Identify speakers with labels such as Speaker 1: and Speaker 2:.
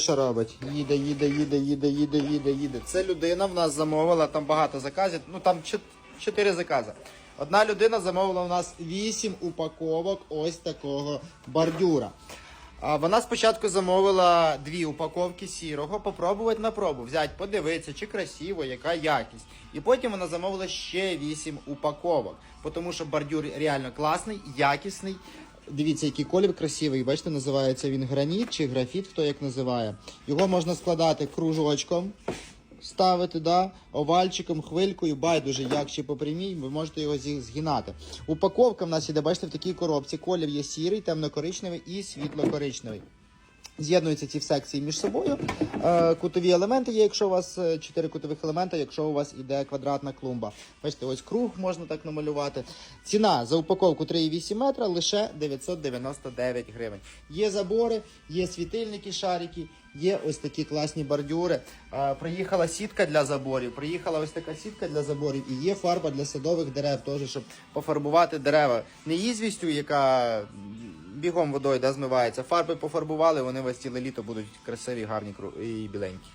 Speaker 1: Що робить? Їде, їде, їде, їде, їде, їде, їде. Це людина в нас замовила там багато заказів. Ну там чот- чотири закази. Одна людина замовила у нас 8 упаковок ось такого бордюра. Вона спочатку замовила дві упаковки сірого, попробувати на пробу, взяти, подивитися, чи красиво, яка якість. І потім вона замовила ще 8 упаковок, тому що бордюр реально класний, якісний. Дивіться, який колір красивий. Бачите, називається він граніт чи графіт, хто як називає. Його можна складати кружочком, ставити, да, овальчиком, хвилькою, байдуже, як чи по прямій, ви можете його згинати. Упаковка в нас іде, бачите, в такій коробці. Колір є сірий, темно-коричневий і світло-коричневий. З'єднуються ці секції між собою. Е, кутові елементи є, якщо у вас е, чотири кутових елемента, якщо у вас іде квадратна клумба. Бачите, ось круг можна так намалювати. Ціна за упаковку 3,8 метра лише 999 гривень. Є забори, є світильники, шарики, є ось такі класні бордюри. Е, приїхала сітка для заборів, приїхала ось така сітка для заборів і є фарба для садових дерев, теж, щоб пофарбувати дерева. Не ізвістю, яка бігом водою да, змивається. Фарби пофарбували, вони вас ціле літо будуть красиві, гарні і біленькі.